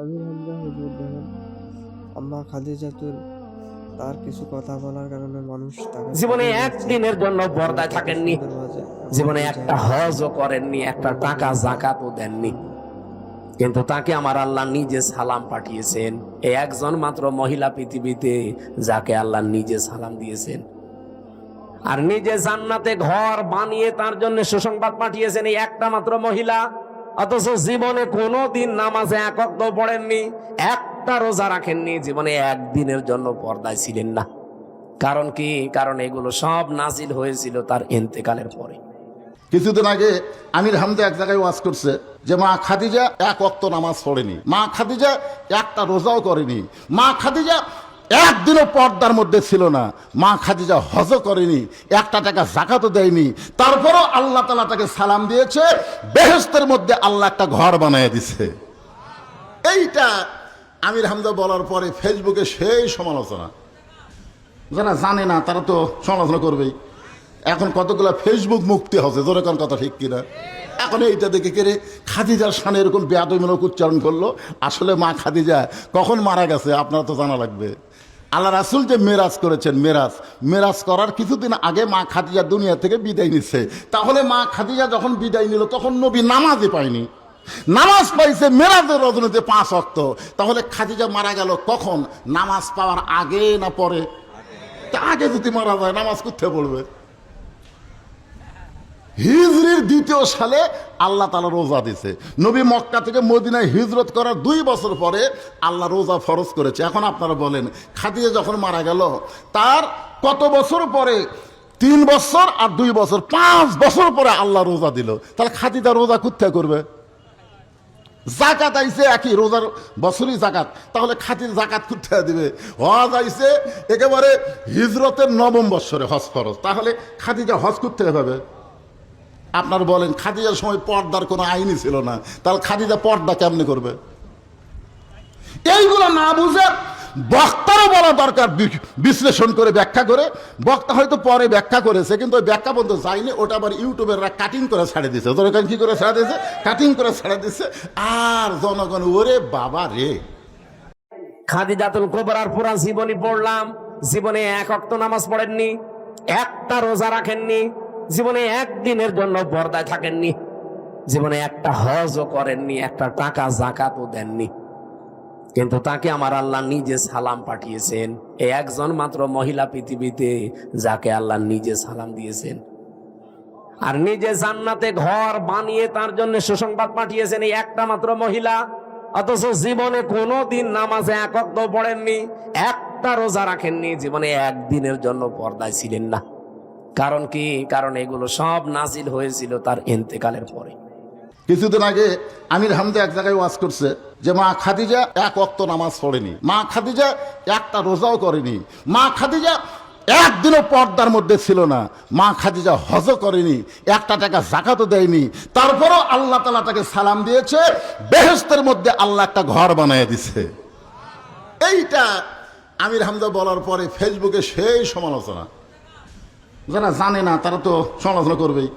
আমির হামজা হুজুর দেখেন আম্মা খাদিজাতুর তার কিছু কথা বলার কারণে মানুষ জীবনে একদিনের জন্য পর্দায় থাকেননি। জীবনে একটা হজও করেননি একটা টাকা জাকাতও দেননি। কিন্তু তাকে আমার আল্লাহ নিজে সালাম পাঠিয়েছেন। এই একজন মাত্র মহিলা পৃথিবীতে যাকে আল্লাহ নিজে সালাম দিয়েছেন। আর নিজে জান্নাতে ঘর বানিয়ে তার জন্য সুসংবাদ পাঠিয়েছেন এই একটা মাত্র মহিলা। অথচ জীবনে কোনো দিন নামাজে একক পড়েননি, একটা রোজা রাখেননি, জীবনে একদিনের জন্য পর্দায় ছিলেন না। কারণ কি? কারণ এগুলো সব নাজিল হয়েছিল তার এন্তেকালের পরে। কিছুদিন আগে আমির হামদা এক জায়গায় ওয়াজ করছে যে, মা খাদিজা এক অক্ত নামাজ পড়েনি, মা খাদিজা একটা রোজাও করেনি, মা খাদিজা একদিনও পর্দার মধ্যে ছিল না। মা খাদিজা হজ করেনি, একটা টাকা জাকাতও দেয়নি। তারপরও আল্লাহ তালা তাকে সালাম দিয়েছে বেহেস্তের মধ্যে আল্লাহ একটা ঘর বানিয়ে দিছে। এইটা আমির হামদা বলার পরে ফেসবুকে সেই সমালোচনা। যারা জানে না, তারা তো সমালোচনা করবেই। এখন কতগুলো ফেসবুক মুক্তি হচ্ছে, জোরে কথা ঠিক কিনা? এখন এইটা দেখে কেড়ে খাদিজার সানে এরকম বেয়াদমূলক উচ্চারণ করল। আসলে মা খাদিজা কখন মারা গেছে আপনারা তো জানা লাগবে। আল্লাহ রাসুল যে মেরাজ করেছেন, মেরাজ মেরাজ করার কিছুদিন আগে মা খাদিজা দুনিয়া থেকে বিদায় নিচ্ছে। তাহলে মা খাদিজা যখন বিদায় নিল, তখন নবী নামাজই পায়নি। নামাজ পাইছে মেরাজের রজনীতে পাঁচ অক্ত। তাহলে খাদিজা মারা গেল কখন? নামাজ পাওয়ার আগে না পরে? তা আগে যদি মারা যায়, নামাজ করতে পড়বে? হিজরির দ্বিতীয় সালে আল্লাহ তালা রোজা দিছে। নবী মক্কা থেকে মদিনায় হিজরত করার দুই বছর পরে আল্লাহ রোজা ফরজ করেছে। এখন আপনারা বলেন, খাদিজা যখন মারা গেল, তার কত বছর পরে? তিন বছর আর দুই বছর, পাঁচ বছর পরে আল্লাহ রোজা দিল। তাহলে খাদিজা রোজা কোথায় করবে? জাকাত আইছে একই, রোজার বছরই জাকাত। তাহলে খাতির জাকাত কোথায় দিবে? হজ আইছে একেবারে হিজরতের নবম বৎসরে হজ ফরজ। তাহলে খাদিজা হজ করতে হবে আপনার বলেন, খাদিজার সময় পর্দার কোনো আইনই ছিল না। তাহলে খাদিজা পর্দা কেমনে করবে? এইগুলো না বুঝে বক্তারও বলা দরকার বিশ্লেষণ করে ব্যাখ্যা করে। বক্তা হয়তো পরে ব্যাখ্যা করেছে, কিন্তু ওই ব্যাখ্যা পর্যন্ত যায়নি। ওটা আবার ইউটিউবেররা কাটিং করে ছাড়ে দিছে দরকার কি করে ছাড়া দিয়েছে? কাটিং করে ছাড়া দিচ্ছে আর জনগণ, ওরে বাবা রে। খাদিজাতুল কোবরার পুরা জীবনী পড়লাম। জীবনে এক অক্ত নামাজ পড়েননি, একটা রোজা রাখেননি। জীবনে একদিনের জন্য পর্দায় থাকেননি। জীবনে একটা হজও করেননি, একটা টাকা জাকাতও দেননি। কিন্তু তাকে আমার আল্লাহ নিজে সালাম পাঠিয়েছেন। এই একজন মাত্র মহিলা পৃথিবীতে যাকে আল্লাহ নিজে সালাম দিয়েছেন। আর নিজে জান্নাতে ঘর বানিয়ে তার জন্য সুসংবাদ পাঠিয়েছেন এই একটা মাত্র মহিলা। অথচ জীবনে কোনো দিন নামাজে একক পড়েননি, একটা রোজা রাখেননি। জীবনে একদিনের জন্য পর্দায় ছিলেন না। কারণ কি? কারণ এগুলো সব নাজিল হয়েছিল তার এন্তেকালের পরে। কিছুদিন আগে আমির হামদা এক জায়গায় ওয়াজ করছে যে, মা খাদিজা এক অক্ত নামাজ পড়েনি। মা খাদিজা একটা রোজাও করেনি। মা খাদিজা একদিনও পর্দার মধ্যে ছিল না। মা খাদিজা হজ করেনি, একটা টাকা জাকাতও দেয়নি। তারপরও আল্লাহ তালা তাকে সালাম দিয়েছে বেহেস্তের মধ্যে আল্লাহ একটা ঘর বানিয়ে দিছে। এইটা আমির হামদা বলার পরে ফেসবুকে সেই সমালোচনা। যারা জানে না, তারা তো সমালোচনা করবেই।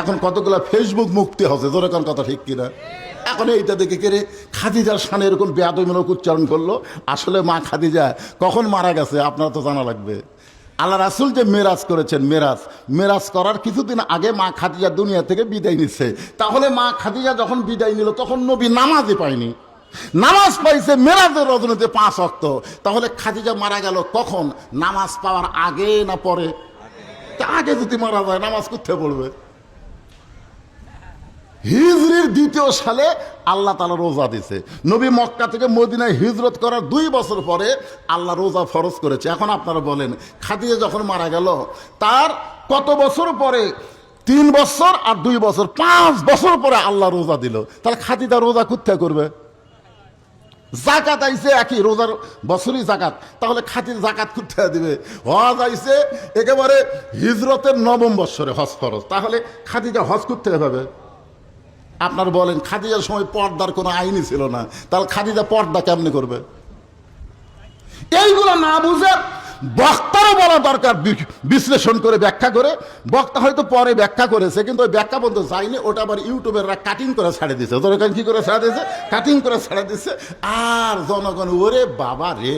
এখন কতগুলো ফেসবুক মুক্তি হচ্ছে কোন কথা ঠিক কিনা? এখন এইটা দেখে কেড়ে খাদিজার সানে এরকম বেয়াদমূলক উচ্চারণ করল? আসলে মা খাদিজা কখন মারা গেছে, আপনারা তো জানা লাগবে। আল্লাহ রাসুল যে মেরাজ করেছেন, মেরাজ মেরাজ করার কিছুদিন আগে মা খাদিজা দুনিয়া থেকে বিদায় নিচ্ছে। তাহলে মা খাদিজা যখন বিদায় নিল, তখন নবী নামাজই পায়নি। নামাজ পাইছে মেরাজের রজনীতে পাঁচ অক্ত। তাহলে খাদিজা মারা গেল কখন? নামাজ পাওয়ার আগে না পরে? তা আগে যদি মারা যায়, নামাজ করতে পড়বে। হিজরির দ্বিতীয় সালে আল্লাহ তালা রোজা দিছে। নবী মক্কা থেকে মদিনায় হিজরত করার দুই বছর পরে আল্লাহ রোজা ফরজ করেছে। এখন আপনারা বলেন, খাদিজা যখন মারা গেল, তার কত বছর পরে? তিন বছর আর দুই বছর, পাঁচ বছর পরে আল্লাহ রোজা দিল। তাহলে খাদিজা রোজা কোথায় করবে? জাকাত আইসে একই, রোজার বছরই জাকাত। তাহলে খাতির জাকাত করতে দিবে? হজ আইসে একেবারে হিজরতের নবম বৎসরে হজ ফরজ। তাহলে খাদিজা হজ করতে হবে। আপনার বলেন, খাদিজার সময় পর্দার কোনো আইনই ছিল না। তাহলে খাদিজা পর্দা কেমনে করবে? এইগুলো না বুঝে বক্তারও বলা দরকার বিশ্লেষণ করে ব্যাখ্যা করে। বক্তা হয়তো পরে ব্যাখ্যা করেছে, কিন্তু ওই ব্যাখ্যা পর্যন্ত যায়নি। ওটা আবার ইউটিউবেররা কাটিং করে ছাড়ে দিছে ওদের কি করে ছাড়া দিছে কাটিং করে ছাড়ে দিছে আর জনগণ, ওরে বাবা রে!